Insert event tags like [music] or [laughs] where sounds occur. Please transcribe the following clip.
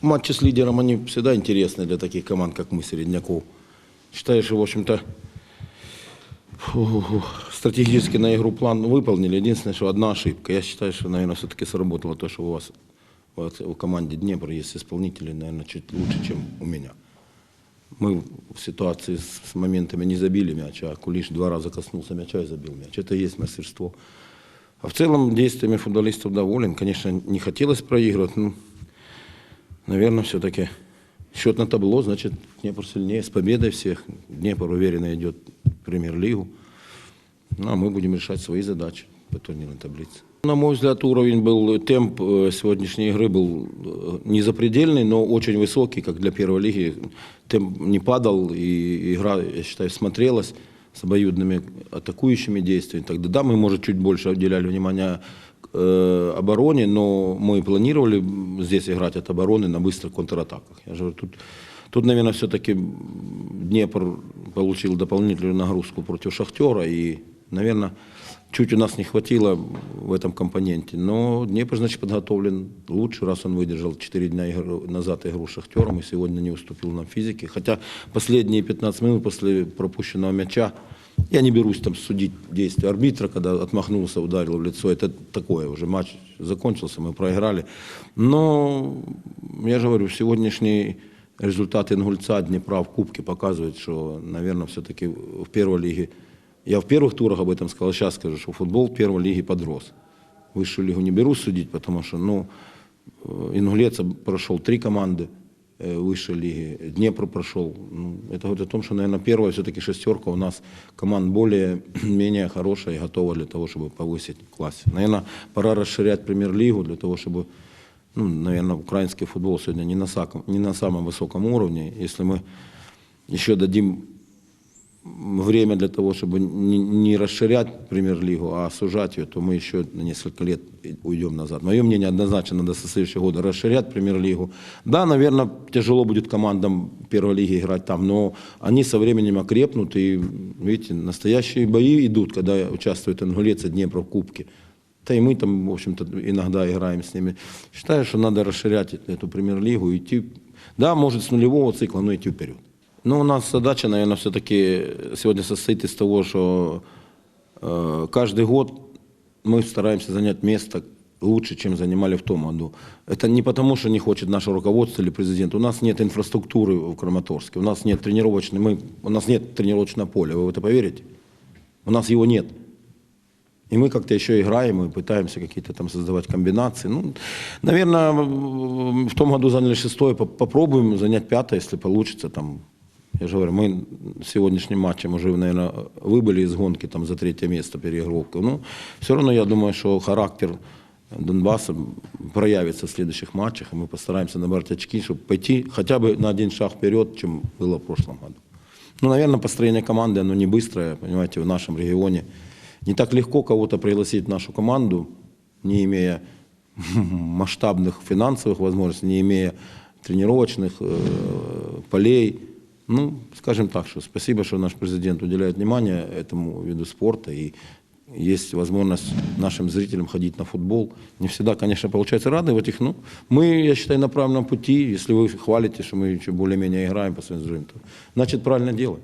матчи с лидером, они всегда интересны для таких команд, как мы, Середняков. Считаю, что, в общем-то, стратегически на игру план выполнили. Единственное, что одна ошибка. Я считаю, что, наверное, все-таки сработало то, что у вас вот, в команде Днепр есть исполнители, наверное, чуть лучше, чем у меня. Мы в ситуации с, с моментами не забили мяч, а Кулиш два раза коснулся мяча и забил мяч. Это и есть мастерство. А в целом действиями футболистов доволен. Конечно, не хотелось проигрывать. Ну, наверное, все-таки счет на табло, значит, Днепр сильнее. С победой всех. Днепр уверенно идет в премьер-лигу. Ну, а мы будем решать свои задачи по турнирной таблице. На мой взгляд, уровень был, темп э, сегодняшней игры был э, не запредельный, но очень высокий, как для первой лиги. Темп не падал, и игра, я считаю, смотрелась с обоюдными атакующими действиями. Тогда да, мы, может, чуть больше уделяли внимания э, обороне, но мы планировали здесь играть от обороны на быстрых контратаках. Я же говорю, тут, тут, наверное, все-таки Днепр получил дополнительную нагрузку против Шахтера, и, наверное, чуть у нас не хватило в этом компоненте. Но Днепр, значит, подготовлен лучше, раз он выдержал 4 дня игру- назад игру с Шахтером и сегодня не уступил нам в физике. Хотя последние 15 минут после пропущенного мяча я не берусь там судить действия арбитра, когда отмахнулся, ударил в лицо. Это такое уже. Матч закончился, мы проиграли. Но, я же говорю, сегодняшний результат Ингульца Днепра в Кубке показывает, что, наверное, все-таки в первой лиге я в первых турах об этом сказал, сейчас скажу, что футбол в первой лиге подрос. Высшую лигу не берусь судить, потому что, ну, э, Ингулец прошел три команды высшей лиги, Днепр прошел. Ну, это говорит о том, что, наверное, первая все-таки шестерка у нас команд более-менее [clears throat] хорошая и готова для того, чтобы повысить класс. Наверное, пора расширять премьер-лигу для того, чтобы, ну, наверное, украинский футбол сегодня не на, саком- не на самом высоком уровне. Если мы еще дадим время для того, чтобы не, расширять премьер-лигу, а сужать ее, то мы еще на несколько лет уйдем назад. Мое мнение однозначно надо со следующего года расширять премьер-лигу. Да, наверное, тяжело будет командам первой лиги играть там, но они со временем окрепнут, и, видите, настоящие бои идут, когда участвует Ингулец и Днепр в Кубке. Да и мы там, в общем-то, иногда играем с ними. Считаю, что надо расширять эту премьер-лигу, идти, да, может, с нулевого цикла, но идти вперед. Ну, у нас задача, наверное, все-таки сегодня состоит из того, что э, каждый год мы стараемся занять место лучше, чем занимали в том году. Это не потому, что не хочет наше руководство или президент. У нас нет инфраструктуры в Краматорске, у нас нет тренировочной, мы, у нас нет тренировочного поля. Вы в это поверите? У нас его нет. И мы как-то еще играем и пытаемся какие-то там создавать комбинации. Ну, наверное, в том году заняли шестое, Поп- попробуем занять пятое, если получится. Там, я же говорю, мы сегодняшним матчем уже, наверное, выбыли из гонки там, за третье место переигровки. Ну, все равно я думаю, что характер Донбасса проявится в следующих матчах, и мы постараемся набрать очки, чтобы пойти хотя бы на один шаг вперед, чем было в прошлом году. Ну, наверное, построение команды, оно не быстрое, понимаете, в нашем регионе. Не так легко кого-то пригласить в нашу команду, не имея [laughs] масштабных финансовых возможностей, не имея тренировочных э, полей. Ну, скажем так, что спасибо, что наш президент уделяет внимание этому виду спорта и есть возможность нашим зрителям ходить на футбол. Не всегда, конечно, получается радовать их, но мы, я считаю, на правильном пути. Если вы хвалите, что мы еще более-менее играем по своим то значит, правильно делаем.